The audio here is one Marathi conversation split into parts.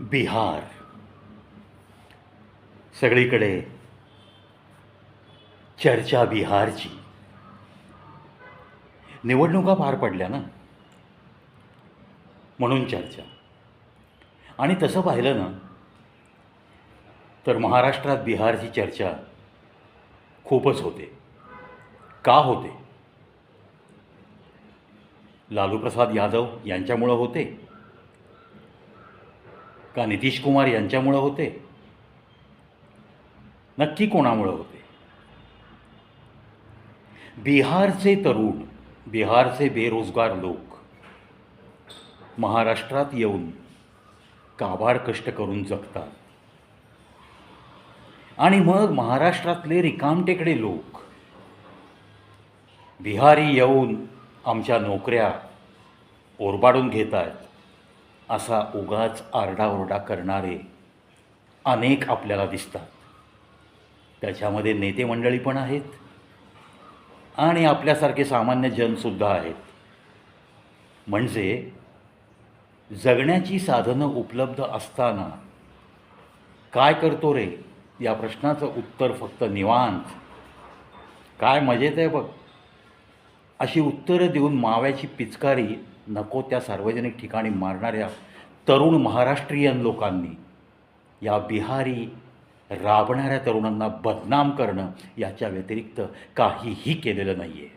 बिहार. सगळीकडे चर्चा बिहारची. निवडणुका पार पडल्या ना? म्हणून चर्चा. आणि तसं पाहिलं ना तर महाराष्ट्रात बिहारची चर्चा खूपच होते. का होते? लालूप्रसाद यादव यांच्यामुळं होते. का नितीश कुमार यांच्यामुळं होते? नक्की कोणामुळं होते? बिहारचे तरुण बिहारचे बेरोजगार लोक महाराष्ट्रात येऊन काबाड कष्ट करून जगतात. आणि मग महाराष्ट्रातले रिकामटेकडे लोक बिहारी येऊन आमच्या नोकऱ्या ओरबाडून घेत आहेत असा उगाच आरडाओरडा करणारे अनेक आपल्याला दिसतात. त्याच्यामध्ये नेते मंडळी पण आहेत आणि आपल्यासारखे सामान्य जनसुद्धा आहेत. म्हणजे जगण्याची साधनं उपलब्ध असताना काय करतो रे? या प्रश्नाचं उत्तर फक्त निवांत. काय मजेत आहे बघ. अशी उत्तरं देऊन माव्याची पिचकारी नको त्या सार्वजनिक ठिकाणी मारणाऱ्या तरुण महाराष्ट्रीयन लोकांनी या बिहारी राबणाऱ्या तरुणांना बदनाम करणं याच्या व्यतिरिक्त काहीही केलेलं नाही आहे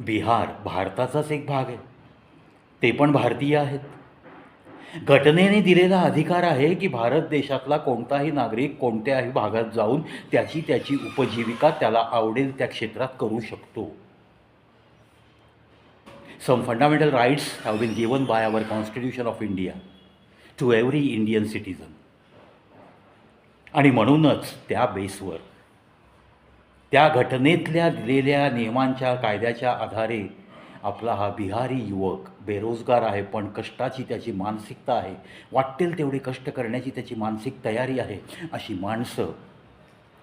बिहार भारताचाच एक भाग आहे. ते पण भारतीय आहेत. घटनेने दिलेला अधिकार आहे की भारत देशातला कोणताही नागरिक कोणत्याही भागात जाऊन त्याची त्याची उपजीविका त्याला आवडेल त्या क्षेत्रात करू शकतो. Some fundamental rights have been given by our Constitution of India to every Indian citizen. आणि म्हणूनच त्या बेसवर त्या घटनेतल्या दिलेल्या नियमांच्या कायद्याच्या आधारे आपला हा बिहारी युवक बेरोजगार आहे पण कष्टाची त्याची मानसिकता आहे वाटेल तेवढे कष्ट करण्याची त्याची मानसिक तयारी आहे अशी माणसं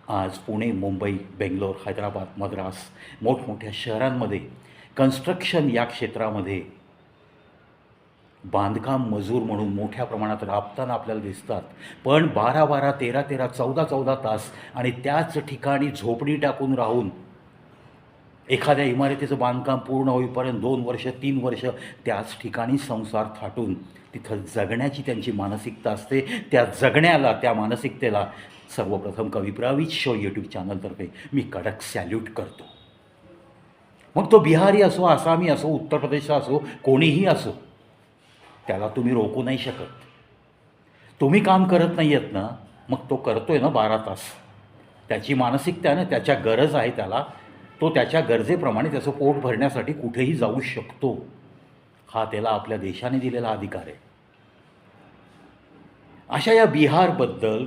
आज पुणे मुंबई बेंगलोर हैदराबाद मद्रास मोठमोठ्या शहरांमध्ये कन्स्ट्रक्शन या क्षेत्रामध्ये बांधकाम मजूर म्हणून मोठ्या प्रमाणात राबताना आपल्याला दिसतात. पण बारा बारा तेरा तेरा चौदा चौदा तास आणि त्याच ठिकाणी झोपडी टाकून राहून एखाद्या इमारतीचं बांधकाम पूर्ण होईपर्यंत दोन वर्ष तीन वर्ष त्याच ठिकाणी संसार थाटून तिथं जगण्याची त्यांची मानसिकता असते. त्या जगण्याला त्या मानसिकतेला सर्वप्रथम कविप्रावीज शो यूट्यूब चॅनलतर्फे मी कडक सॅल्यूट करतो. मग तो बिहारी असो आसामी असो उत्तर प्रदेशचा असो कोणीही असो त्याला तुम्ही रोखू नाही शकत. तुम्ही काम करत नाही आहेत ना मग तो करतोय ना बारा तास. त्याची मानसिकता ना त्याच्या गरज आहे त्याला. तो त्याच्या गरजेप्रमाणे त्याचं पोट भरण्यासाठी कुठेही जाऊ शकतो. हा त्याला आपल्या देशाने दिलेला अधिकार आहे. अशा या बिहारबद्दल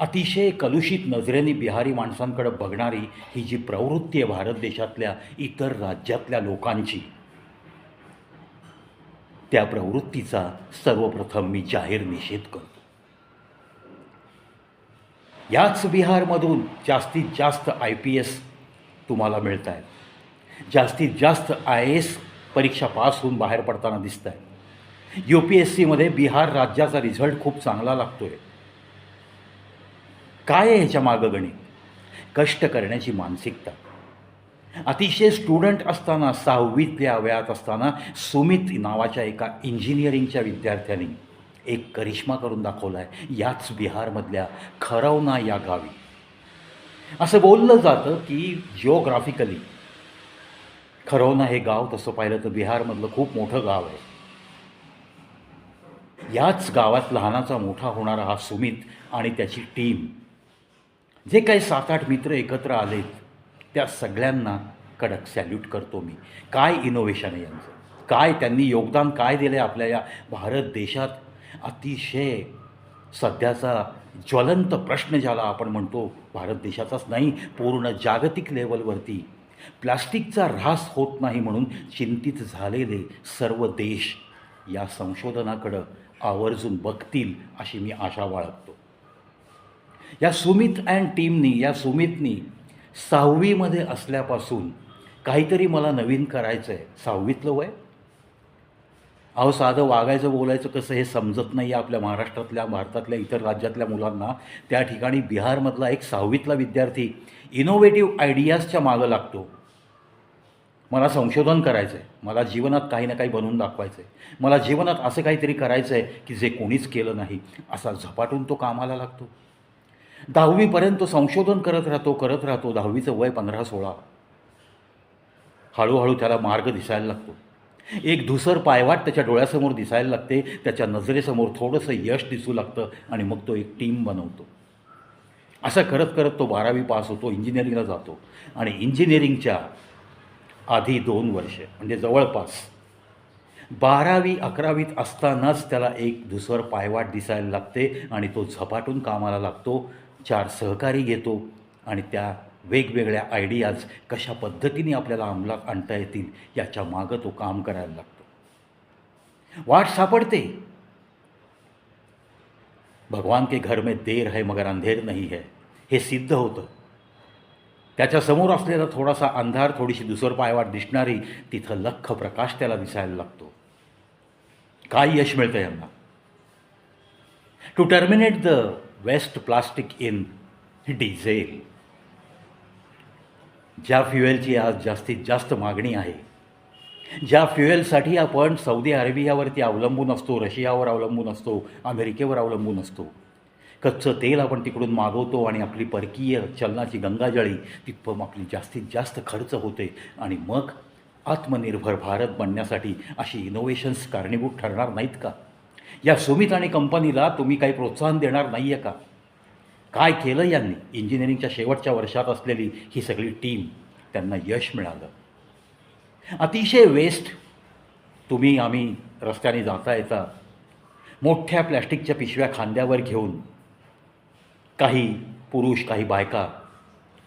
अतिशय कलुषित नजरेने बिहारी माणसांकडे बघणारी ही जी प्रवृत्ती आहे भारत देशातल्या इतर राज्यातल्या लोकांची त्या प्रवृत्तीचा सर्वप्रथम मी जाहीर निषेध करतो. याच बिहारमधून जास्तीत जास्त आय पी एस तुम्हाला मिळत आहेत जास्तीत जास्त आय एस परीक्षा पास होऊन बाहेर पडताना दिसत आहे यू पी एस सीमध्ये बिहार राज्याचा रिझल्ट खूप चांगला लागतो आहे काय आहे ह्याच्या मागं गणित? कष्ट करण्याची मानसिकता. अतिशय स्टुडंट असताना सहावीतल्या वयात असताना सुमित नावाच्या एका इंजिनिअरिंगच्या विद्यार्थ्याने एक करिश्मा करून दाखवला आहे याच बिहारमधल्या खरवना या गावी. असं बोललं जातं की जिओग्राफिकली खरवना हे गाव तसं पाहिलं तर बिहारमधलं खूप मोठं गाव आहे. याच गावात लहानाचा मोठा होणारा हा सुमित आणि त्याची टीम जे काही सात आठ मित्र एकत्र आलेत त्या सगळ्यांना कडक सॅल्यूट करतो मी. काय इनोव्हेशन आहे यांचं? काय त्यांनी योगदान काय दिलं आहे आपल्या या भारत देशात? अतिशय सध्याचा ज्वलंत प्रश्न ज्याला आपण म्हणतो भारत देशाचाच नाही पूर्ण जागतिक लेवलवरती प्लास्टिकचा ऱ्हास होत नाही म्हणून चिंतित झालेले सर्व देश या संशोधनाकडं आवर्जून बघतील अशी मी आशा बाळगतो. या सुमित अँड टीमनी या सुमितनी सहावीमध्ये असल्यापासून काहीतरी मला नवीन करायचं आहे सहावीतलं वय? अहो साधं वागायचं बोलायचं कसं हे समजत नाही आहे आपल्या महाराष्ट्रातल्या भारतातल्या इतर राज्यातल्या मुलांना. त्या ठिकाणी बिहारमधला एक सहावीतला विद्यार्थी इनोव्हेटिव्ह आयडियाजच्या मागं लागतो. मला संशोधन करायचं आहे मला जीवनात काही ना काही बनवून दाखवायचं आहे मला जीवनात असं काहीतरी करायचं आहे की जे कोणीच केलं नाही. असा झपाटून तो कामाला लागतो. दहावीपर्यंत तो संशोधन करत राहतो करत राहतो. दहावीचं वय पंधरा सोळा. हळूहळू त्याला मार्ग दिसायला लागतो. एक धुसर पायवाट त्याच्या डोळ्यासमोर दिसायला लागते. त्याच्या नजरेसमोर थोडंसं यश दिसू लागतं आणि मग तो एक टीम बनवतो. असं करत करत तो बारावी पास होतो इंजिनिअरिंगला जातो. आणि इंजिनिअरिंगच्या आधी दोन वर्ष म्हणजे जवळपास बारावी अकरावीत असतानाच त्याला एक धुसर पायवाट दिसायला लागते आणि तो झपाटून कामाला लागतो. चार सहकारी घेतो आणि त्या वेगवेगळ्या आयडियाज कशा पद्धतीने आपल्याला अंमलात आणता येतील याच्या मागं तो काम करायला लागतो. वाट सापडते. भगवान के घर में देर है मगर अंधेर नहीं है. हे सिद्ध होतं. त्याच्यासमोर असलेला थोडासा अंधार थोडीशी दुसर पायवाट दिसणारी तिथं लख्ख प्रकाश त्याला दिसायला लागतो. काय यश मिळतं यांना? To terminate the waste plastic in diesel. ज्या फ्युएलची आज जास्तीत जास्त मागणी आहे ज्या फ्युएलसाठी आपण सौदी अरेबियावरती अवलंबून असतो रशियावर अवलंबून असतो अमेरिकेवर अवलंबून असतो कच्चं तेल आपण तिकडून मागवतो आणि आपली परकीय चलनाची गंगाजळी तिथं आपली जास्तीत जास्त खर्च होते आणि मग आत्मनिर्भर भारत बनण्यासाठी अशी इनोव्हेशन्स कारणीभूत ठरणार नाहीत का? या सुमित आणि कंपनीला तुम्ही काही प्रोत्साहन देणार नाही आहे का? काय केलं यांनी? इंजिनिअरिंगच्या शेवटच्या वर्षात असलेली ही सगळी टीम त्यांना यश मिळालं. अतिशय वेस्ट तुम्ही आम्ही रस्त्याने जाता येता मोठ्या प्लॅस्टिकच्या पिशव्या खांद्यावर घेऊन काही पुरुष काही बायका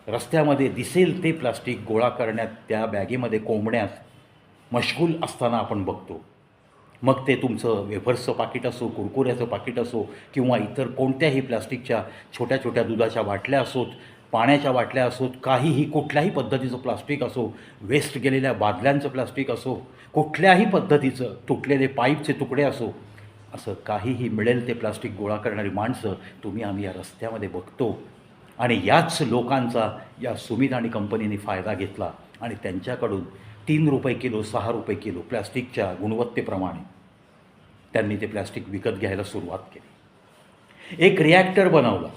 रस्त्यामध्ये दिसेल ते प्लास्टिक गोळा करण्यात त्या बॅगेमध्ये कोंबण्यात मशगूल असताना आपण बघतो. मग ते तुमचं वेफर्सचं पाकिट असो कुरकुऱ्याचं पाकिट असो किंवा इतर कोणत्याही प्लास्टिकच्या छोट्या छोट्या दुधाच्या बाटल्या असोत पाण्याच्या बाटल्या असोत काहीही कुठल्याही पद्धतीचं प्लास्टिक असो वेस्ट गेलेल्या बादल्यांचं प्लास्टिक असो कुठल्याही पद्धतीचं तुटलेले पाईपचे तुकडे असो असं काहीही मिळेल ते प्लास्टिक गोळा करणारी माणसं तुम्ही आम्ही या रस्त्यामध्ये बघतो. आणि याच लोकांचा या सुमित आणि कंपनीने फायदा घेतला आणि त्यांच्याकडून तीन रुपये किलो सहा रुपये किलो प्लॅस्टिकच्या गुणवत्तेप्रमाणे त्यांनी ते प्लॅस्टिक विकत घ्यायला सुरुवात केली. एक रिॲक्टर बनवला.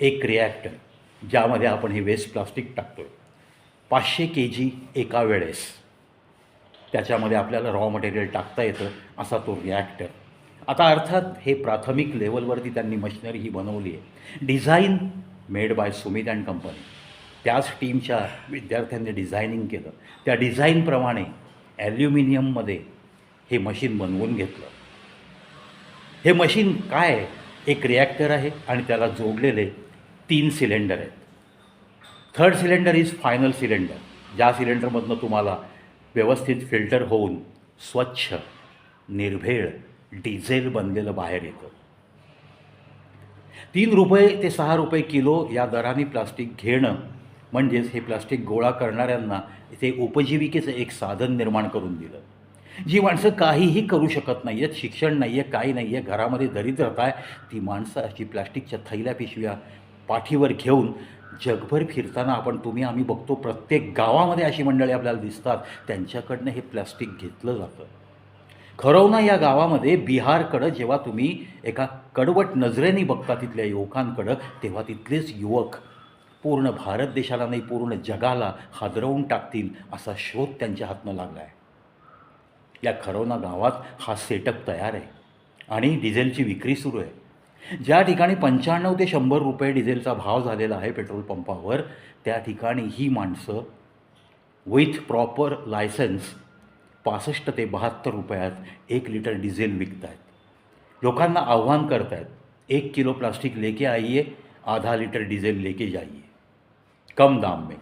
एक रिॲक्टर ज्यामध्ये आपण हे वेस्ट प्लास्टिक टाकतो आहे पाचशे के जी एका वेळेस. त्याच्यामध्ये आपल्याला रॉ मटेरियल टाकता येतं असा तो रिॲक्टर आता अर्थात हे प्राथमिक लेवलवरती त्यांनी मशिनरी ही बनवली आहे. Design made by Sumit and company. त्याच टीमच्या विद्यार्थ्यांनी डिझायनिंग केलं. त्या डिझाईनप्रमाणे ॲल्युमिनियममध्ये हे मशीन बनवून घेतलं. हे मशीन काय आहे? एक रिॲक्टर आहे आणि त्याला जोडलेले तीन सिलेंडर आहेत. Third cylinder is final cylinder ज्या सिलेंडरमधनं तुम्हाला व्यवस्थित फिल्टर होऊन स्वच्छ निर्भेळ डिझेल बनलेलं बाहेर येतं. तीन रुपये ते सहा रुपये किलो या दराने प्लास्टिक घेणं म्हणजेच हे प्लास्टिक गोळा करणाऱ्यांना ते उपजीविकेचं एक साधन निर्माण करून दिलं. जी माणसं काहीही करू शकत नाही आहेत शिक्षण नाही आहे काही नाही आहे घरामध्ये दरिद्रता आहे ती माणसं अशी प्लास्टिकच्या थैल्या पिशव्या पाठीवर घेऊन जगभर फिरताना आपण तुम्ही आम्ही बघतो प्रत्येक गावामध्ये अशी मंडळी आपल्याला दिसतात त्यांच्याकडनं हे प्लास्टिक घेतलं जातं. खरवना या गावामध्ये बिहारकडं जेव्हा तुम्ही एका कडवट नजरेने बघता तिथल्या युवकांकडं तेव्हा तिथलेच युवक पूर्ण भारत देशाला नाही पूर्ण जगाला हादरवून टाकतील असा शोध त्यांच्या हातनं लागला आहे या खरवना गावात हा सेटअप तयार आहे आणि डिझेलची विक्री सुरू आहे. ज्या ठिकाणी पंच्याण्णव ते शंभर रुपये डिझेलचा भाव झालेला आहे पेट्रोल पंपावर त्या ठिकाणी ही माणसं विथ प्रॉपर लायसन्स पासष्ट ते बहात्तर रुपयात एक लिटर डिझेल विकत आहेत लोकांना आव्हान करत आहेत एक किलो प्लास्टिक लेके आइए आधा लिटर डिझेल लेके जाइए कम दाम में.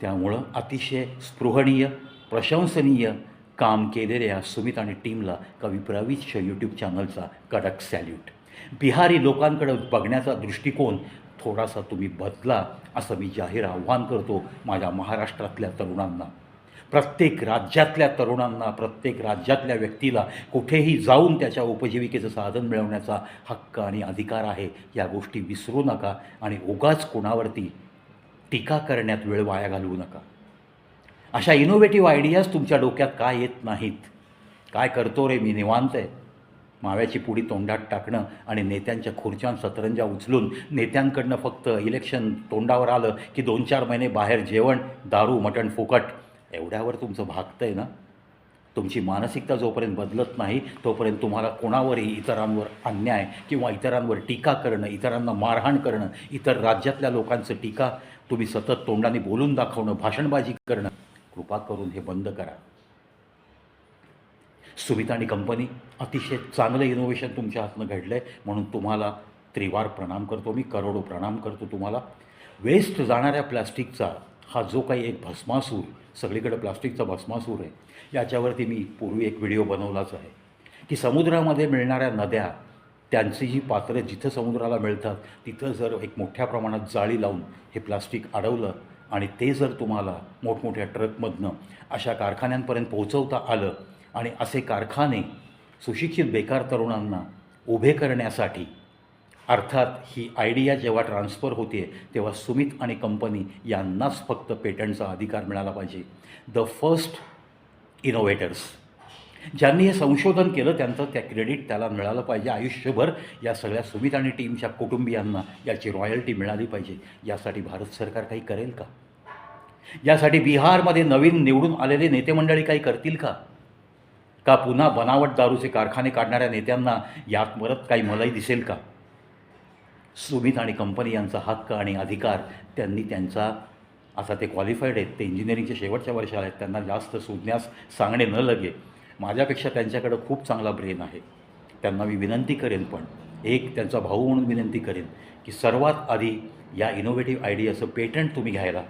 त्यामुळं अतिशय स्पृहणीय प्रशंसनीय काम केलेल्या सुमित आणि टीमला कवी प्रवीश यूट्यूब चॅनलचा कडक सॅल्यूट बिहारी लोकांकडे बघण्याचा दृष्टिकोन थोडासा तुम्ही बदला असं मी जाहीर आव्हान करतो माझ्या महाराष्ट्रातल्या तरुणांना. प्रत्येक राज्यातल्या तरुणांना प्रत्येक राज्यातल्या व्यक्तीला कुठेही जाऊन त्याच्या उपजीविकेचं साधन मिळवण्याचा हक्क आणि अधिकार आहे या गोष्टी विसरू नका आणि उगाच कोणावरती टीका करण्यात वेळ वाया घालवू नका. अशा इनोव्हेटिव्ह आयडियाज तुमच्या डोक्यात काय येत नाहीत? काय करतो रे मी निवांत आहे? माव्याची पुडी तोंडात टाकणं आणि नेत्यांच्या खुर्च्यां सतरंजा उचलून नेत्यांकडनं फक्त इलेक्शन तोंडावर आलं की दोन चार महिने बाहेर जेवण दारू मटण फुकट एवढ्यावर तुमचं भागतं आहे ना तुमची मानसिकता जोपर्यंत बदलत नाही तोपर्यंत तुम्हाला कोणावरही इतरांवर अन्याय किंवा इतरांवर टीका करणं इतरांना मारहाण करणं इतर राज्यातल्या लोकांचं टीका तुम्ही सतत तोंडाने बोलून दाखवणं भाषणबाजी करणं कृपा करून हे बंद करा. सुमित आणि कंपनी अतिशय चांगलं इनोव्हेशन तुमच्या हातनं घडलं आहे म्हणून तुम्हाला त्रिवार प्रणाम करतो मी करोडो प्रणाम करतो तुम्हाला. वेस्ट जाणाऱ्या प्लास्टिकचा हा जो काही एक भस्मासूर सगळीकडे प्लास्टिकचा भस्मासूर आहे याच्यावरती मी पूर्वी एक व्हिडिओ बनवलाच आहे की समुद्रामध्ये मिळणाऱ्या नद्या त्यांची जी पात्रं जिथं समुद्राला मिळतात तिथं जर एक मोठ्या प्रमाणात जाळी लावून हे प्लास्टिक अडवलं आणि ते जर तुम्हाला मोठमोठ्या ट्रकमधनं अशा कारखान्यांपर्यंत पोहोचवता आलं आणि असे कारखाने सुशिक्षित बेकार तरुणांना उभे करण्यासाठी अर्थात ही आयडिया जेव्हा ट्रान्सफर होते तेव्हा सुमित आणि कंपनी यांनाच फक्त पेटंटचा अधिकार मिळाला पाहिजे. द फर्स्ट इनोव्हेटर्स ज्यांनी हे संशोधन केलं त्यांचं त्या क्रेडिट त्याला मिळालं पाहिजे. आयुष्यभर या सगळ्या सुमित आणि टीमच्या कुटुंबियांना याची रॉयल्टी मिळाली पाहिजे. यासाठी भारत सरकार काही करेल का? यासाठी बिहारमध्ये नवीन निवडून आलेले नेते मंडळी काही करतील का? का पुन्हा बनावट दारूचे कारखाने काढणाऱ्या नेत्यांना यात परत काही मलाही दिसेल का? सुमित आणि कंपनी यांचा हक्क आणि अधिकार त्यांनी त्यांचा आता ते क्वालिफाईड आहेत ते इंजिनिअरिंगच्या शेवटच्या वर्षाला आहेत त्यांना जास्त सुज्ञास सांगणे न लगे माझ्यापेक्षा त्यांच्याकडं खूप चांगला ब्रेन आहे. त्यांना मी विनंती करेन पण एक त्यांचा भाऊ म्हणून विनंती करेन की सर्वात आधी या इनोव्हेटिव्ह आयडियाचं पेटंट तुम्ही घ्यायला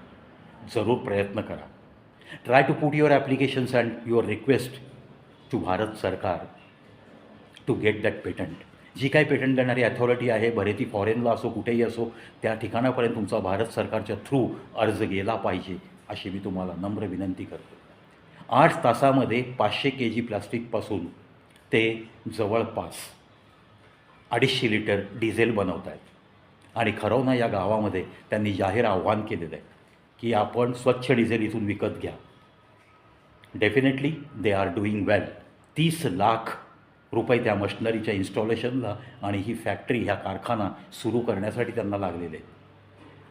जरूर प्रयत्न करा. Try to put your applications and your request to Bharat सरकार टू गेट दॅट पेटंट जी काही पेटंट देणारी अथॉरिटी आहे भले ती फॉरेनला असो कुठेही असो त्या ठिकाणापर्यंत तुमचा भारत सरकारच्या थ्रू अर्ज गेला पाहिजे अशी मी तुम्हाला नम्र विनंती करतो. आठ तासामध्ये पाचशे के जी प्लास्टिकपासून ते जवळपास अडीचशे लिटर डिझेल बनवत आहेत. आणि खरवना या गावामध्ये त्यांनी जाहीर आव्हान केलेलं आहे की आपण स्वच्छ डिझेल इथून विकत घ्या. Definitely they are doing well तीस लाख रुपये त्या मशिनरीच्या इन्स्टॉलेशनला आणि ही फॅक्टरी ह्या कारखाना सुरू करण्यासाठी त्यांना लागलेले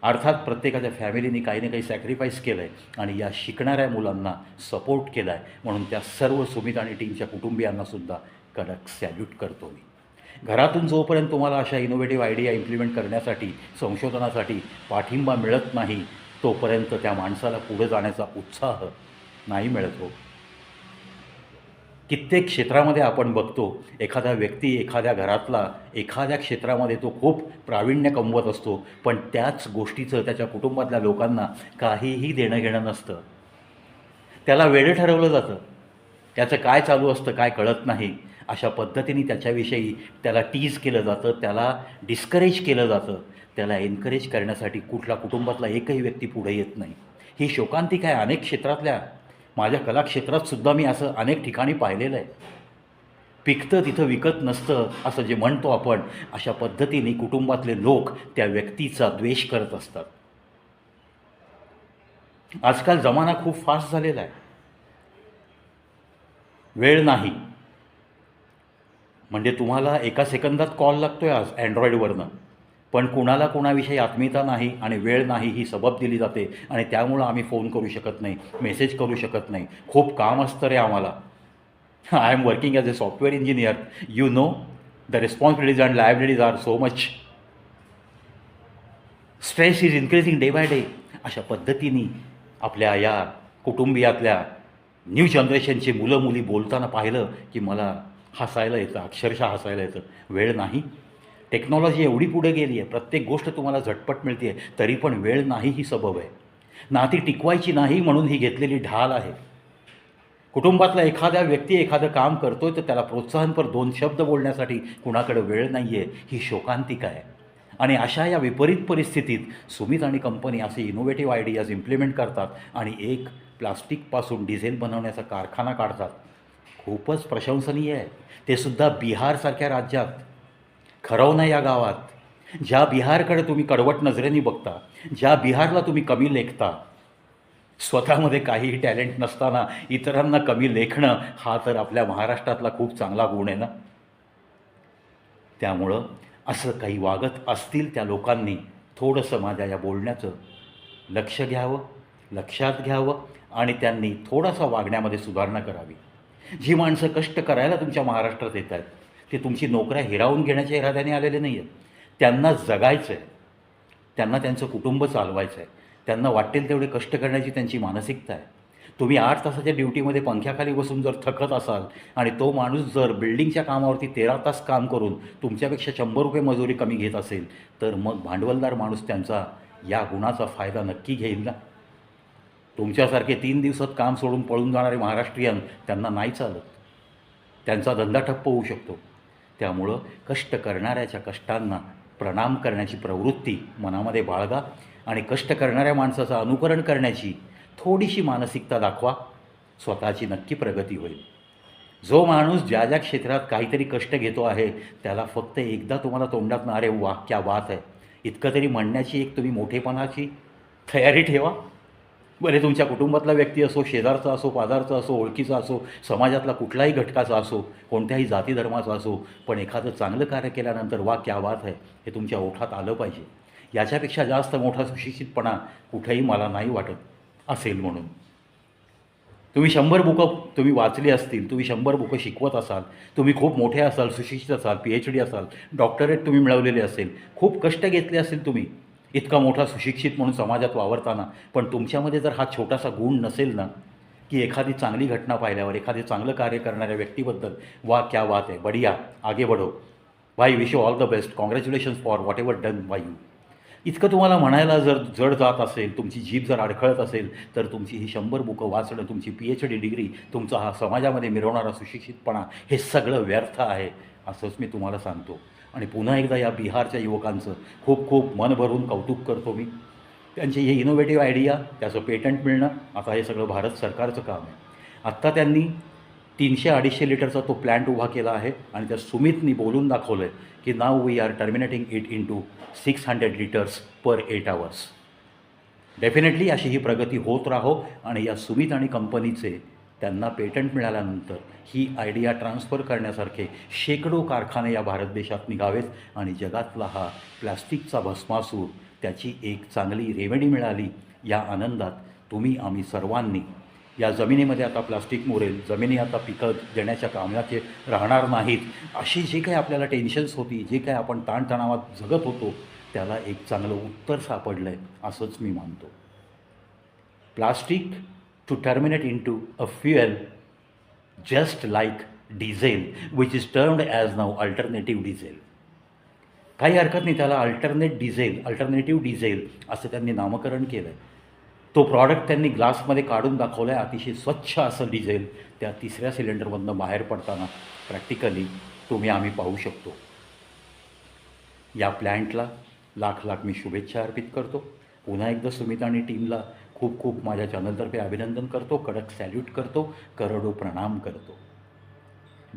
अर्थात प्रत्येकाच्या फॅमिलीने काही ना काही सॅक्रिफाईस केलं आहे आणि या शिकणाऱ्या मुलांना सपोर्ट केला आहे म्हणून त्या सर्व सुमित आणि टीमच्या कुटुंबियांनासुद्धा कडक सॅल्यूट करतो मी. घरातून जोपर्यंत तुम्हाला अशा इनोव्हेटिव्ह आयडिया इम्प्लिमेंट करण्यासाठी संशोधनासाठी पाठिंबा मिळत नाही तोपर्यंत त्या माणसाला पुढे जाण्याचा उत्साह नाही मिळत हो. कित्येक क्षेत्रामध्ये आपण बघतो एखादा व्यक्ती एखाद्या घरातला एखाद्या क्षेत्रामध्ये तो खूप प्रावीण्य कमवत असतो पण त्याच गोष्टीचं त्याच्या कुटुंबातल्या लोकांना काहीही देणं घेणं नसतं. त्याला वेळं ठरवलं जातं. त्याचं काय चालू असतं काय कळत नाही. अशा पद्धतीने त्याच्याविषयी त्याला टीज केलं जातं त्याला डिस्करेज केलं जातं. त्याला एनकरेज करण्यासाठी कुठला कुटुंबातला एकही व्यक्ती पुढे येत नाही. ही शोकांतिक आहे अनेक क्षेत्रातल्या माझ्या कलाक्षेत्रात सुद्धा मी असं अनेक ठिकाणी पाहिलेलं आहे. पिकतं तिथं विकत नसतं असं जे म्हणतो आपण अशा पद्धतीने कुटुंबातले लोक त्या व्यक्तीचा द्वेष करत असतात. आजकाल जमाना खूप फास्ट झालेला आहे. वेळ नाही. म्हणजे तुम्हाला एका सेकंदात कॉल लागतो आहे आज अँड्रॉईडवरनं पण कुणाला कुणाविषयी आत्मीयता नाही आणि वेळ नाही ही सबब दिली जाते आणि त्यामुळं आम्ही फोन करू शकत नाही मेसेज करू शकत नाही. खूप काम असतं रे आम्हाला. I am working as a software engineer you know the responsibilities and liabilities are so much stress is increasing day by day अशा पद्धतीने आपल्या या कुटुंबियातल्या न्यू जनरेशनची मुलं मुली बोलताना पाहिलं की मला हसायला येतं अक्षरशः हसायला येतं. वेळ नाही. टेक्नॉलॉजी एवढी पुढे गेली आहे प्रत्येक गोष्ट तुम्हाला झटपट मिळते आहे तरी पण वेळ नाही ही सबब आहे. नाती टिकवायची नाही म्हणून ही घेतलेली ढाल आहे. कुटुंबातला एखाद्या व्यक्ती एखादं काम करतोय तर त्याला प्रोत्साहनपर दोन शब्द बोलण्यासाठी कुणाकडे वेळ नाही आहे ही शोकांतिका आहे. आणि अशा या विपरीत परिस्थितीत सुमित आणि कंपनी असे इनोव्हेटिव्ह आयडियाज इम्प्लिमेंट करतात आणि एक प्लास्टिकपासून डिझेल बनवण्याचा कारखाना काढतात. खूपच प्रशंसनीय आहे. ते सुद्धा बिहारसारख्या राज्यात. खरवणं या गावात. ज्या बिहारकडे तुम्ही कडवट नजरेने बघता ज्या बिहारला तुम्ही कमी लेखता स्वतःमध्ये काहीही टॅलेंट नसताना इतरांना कमी लेखणं हा तर आपल्या महाराष्ट्रातला खूप चांगला गुण आहे ना? त्यामुळं असं काही वागत असतील त्या लोकांनी थोडंसं माझ्या या बोलण्याचं लक्ष घ्यावं लक्षात घ्यावं आणि त्यांनी थोडासा वागण्यामध्ये सुधारणा करावी. जी माणसं कष्ट करायला तुमच्या महाराष्ट्रात येत आहेत ते तुमची नोकऱ्या हिरावून घेण्याच्या इराद्याने आलेले नाही आहेत त्यांना जगायचं आहे त्यांना त्यांचं कुटुंब चालवायचं आहे त्यांना वाटेल तेवढे कष्ट करण्याची त्यांची मानसिकता आहे. तुम्ही आठ तासाच्या ड्युटीमध्ये पंख्याखाली बसून जर थकत असाल आणि तो माणूस जर बिल्डिंगच्या कामावरती तेरा तास काम करून तुमच्यापेक्षा शंभर रुपये मजुरी कमी घेत असेल तर मग भांडवलदार माणूस त्यांचा या गुणाचा फायदा नक्की घेईल ना? तुमच्यासारखे तीन दिवसात काम सोडून पळून जाणारे महाराष्ट्रीयन त्यांना नाही चालत. त्यांचा धंदा ठप्प होऊ शकतो. त्यामुळं कष्ट करणाऱ्याच्या कष्टांना प्रणाम करण्याची प्रवृत्ती मनामध्ये बाळगा आणि कष्ट करणाऱ्या माणसाचं अनुकरण करण्याची थोडीशी मानसिकता दाखवा. स्वतःची नक्की प्रगती होईल. जो माणूस ज्या ज्या क्षेत्रात काहीतरी कष्ट घेतो आहे त्याला फक्त एकदा तुम्हाला तोंडात अरे वा क्या बात आहे इतकं तरी म्हणण्याची एक तुम्ही मोठेपणाची तयारी ठेवा. बरे तुमच्या कुटुंबातला व्यक्ती असो शेजारचा असो पाजारचा असो ओळखीचा असो समाजातला कुठलाही घटकाचा असो कोणत्याही जाती धर्माचा असो पण एखादं चांगलं कार्य केल्यानंतर वा क्या वात आहे हे तुमच्या ओठात आलं पाहिजे. याच्यापेक्षा जास्त मोठा सुशिक्षितपणा कुठेही मला नाही वाटत असेल म्हणून. तुम्ही शंभर बुकं तुम्ही वाचली असतील तुम्ही शंभर बुकं शिकवत असाल तुम्ही खूप मोठे असाल सुशिक्षित असाल पी एच डी असाल डॉक्टरेट तुम्ही मिळवलेले असेल खूप कष्ट घेतले असेल तुम्ही इतका मोठा सुशिक्षित म्हणून समाजात वावरताना पण तुमच्यामध्ये जर हा छोटासा गुण नसेल ना की एखादी चांगली घटना पाहिल्यावर एखादे चांगलं कार्य करणाऱ्या व्यक्तीबद्दल वा क्या वात आहे बढिया आगे बढो. भाई wish all the best congratulations for whatever done by you इतकं तुम्हाला म्हणायला जर जड जात असेल तुमची जीभ जर अडखळत असेल तर तुमची ही शंभर बुकं वाचणं तुमची पी एच डी डिग्री तुमचा हा समाजामध्ये मिरवणारा सुशिक्षितपणा हे सगळं व्यर्थ आहे. असंच मी तुम्हाला सांगतो. आणि पुन्हा एकदा या बिहारच्या युवकांचं खूप खूप मन भरून कौतुक करतो मी. त्यांची ही इनोव्हेटिव्ह आयडिया त्याचं पेटंट मिळणं आता हे सगळं भारत सरकारचं काम आहे. आत्ता त्यांनी तीनशे अडीचशे लिटरचा तो प्लॅन्ट उभा केला आहे आणि त्या सुमितनी बोलून दाखवलं आहे की नाव we are terminating it into six hundred litres per eight hours definitely अशी ही प्रगती होत राहो आणि या सुमित आणि कंपनीचे त्यांना पेटंट मिळाल्यानंतर ही आयडिया ट्रान्सफर करण्यासारखे शेकडो कारखाने या भारत देशात निघावेत आणि जगातला हा प्लास्टिकचा भस्मासूर त्याची एक चांगली रेमेडी मिळाली या आनंदात तुम्ही आम्ही सर्वांनी. या जमिनीमध्ये आता प्लास्टिक मुरेल जमिनी आता पिकं देण्याच्या कामाचे राहणार नाहीत. अशी जे काही आपल्याला टेन्शन्स होती जे काही आपण ताणतणावात जगत होतो त्याला एक चांगलं उत्तर सापडलं आहे असंच मी मानतो. Plastic to terminate into a fuel just like diesel, which is termed as now alternative diesel. काही हरकत नाही त्याला अल्टरनेट डिझेल अल्टरनेटिव्ह डिझेल असं त्यांनी नामकरण केलं आहे तो प्रॉडक्ट त्यांनी ग्लासमध्ये काढून दाखवला आहे अतिशय स्वच्छ असं डिझेल त्या तिसऱ्या सिलेंडरमधनं बाहेर पडताना प्रॅक्टिकली तुम्ही आम्ही पाहू शकतो. या प्लॅन्टला लाख लाख मी शुभेच्छा अर्पित करतो. पुन्हा एकदा सुमित आणि टीमला खूप खूप माझ्या चॅनलतर्फे अभिनंदन करतो कडक सॅल्यूट करतो करोडो प्रणाम करतो.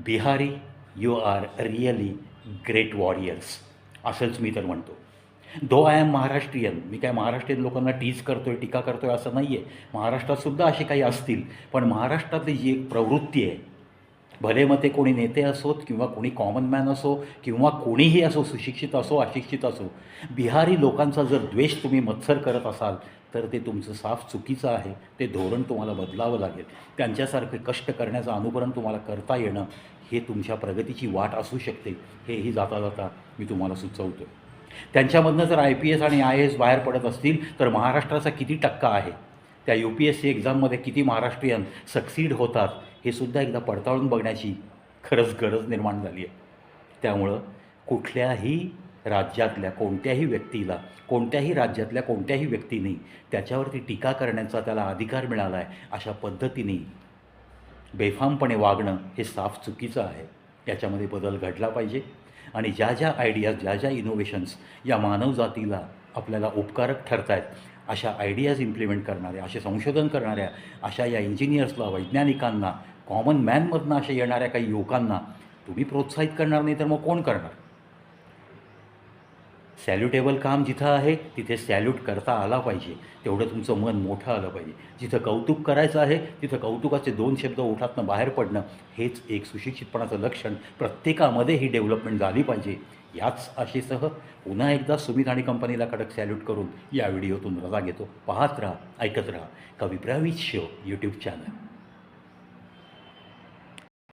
Bihari you are really great warriors असंच मी तर म्हणतो. दो आय एम महाराष्ट्रीयन मी काय महाराष्ट्रीयन लोकांना टीज करतो आहे टीका करतो आहे असं नाही आहे महाराष्ट्रातसुद्धा असे काही असतील पण महाराष्ट्रातली जी एक प्रवृत्ती आहे भले मग ते कोणी नेते असोत किंवा कोणी कॉमन मॅन असो किंवा कोणीही असो सुशिक्षित असो अशिक्षित असो बिहारी लोकांचा जर द्वेष तुम्ही मत्सर करत असाल तर ते तुमचं साफ चुकीचं आहे. ते धोरण तुम्हाला बदलावं लागेल. त्यांच्यासारखे कष्ट करण्याचं अनुकरण तुम्हाला करता येणं हे तुमच्या प्रगतीची वाट असू शकते. हेही जाता जाता मी तुम्हाला सुचवतो त्यांच्यामधनं जर आय पी एस आणि आय एस बाहेर पडत असतील तर महाराष्ट्राचा किती टक्का आहे? त्या यू पी एस सी एक्झाममध्ये किती महाराष्ट्रीयन सक्सीड होतात हे सुद्धा एकदा पडताळून बघण्याची खरंच गरज निर्माण झाली आहे. त्यामुळं कुठल्याही राज्यातल्या कोणत्याही व्यक्तीला कोणत्याही राज्यातल्या कोणत्याही व्यक्तीने त्याच्यावरती टीका करण्याचा त्याला अधिकार मिळाला आहे अशा पद्धतीने बेफामपणे वागणं हे साफ चुकीचं आहे. याच्यामध्ये बदल घडला पाहिजे. आणि ज्या ज्या आयडियाज ज्या ज्या इनोव्हेशन्स या मानवजातीला आपल्याला उपकारक ठरत आहेत अशा आयडियाज इम्प्लिमेंट करणाऱ्या असे संशोधन करणाऱ्या अशा या इंजिनियर्सला वैज्ञानिकांना कॉमन मॅनमधनं अशा येणाऱ्या काही युवकांना तुम्ही प्रोत्साहित करणार नाही तर मग कोण करणार? सॅल्युटेबल काम जिथं आहे तिथे सॅल्यूट करता आला पाहिजे. तेवढं तुमचं मन मोठं आलं पाहिजे. जिथं कौतुक करायचं आहे तिथं कौतुकाचे दोन शब्द ओठातनं बाहेर पडणं हेच एक सुशिक्षितपणाचं लक्षण. प्रत्येकामध्ये ही डेव्हलपमेंट झाली पाहिजे. याच आशेसह पुन्हा एकदा सुमित आणि कंपनीला कडक सॅल्यूट करून या व्हिडिओतून रजा घेतो. पाहत राहा ऐकत राहा. कविप्रावीत शो यूट्यूब चॅनल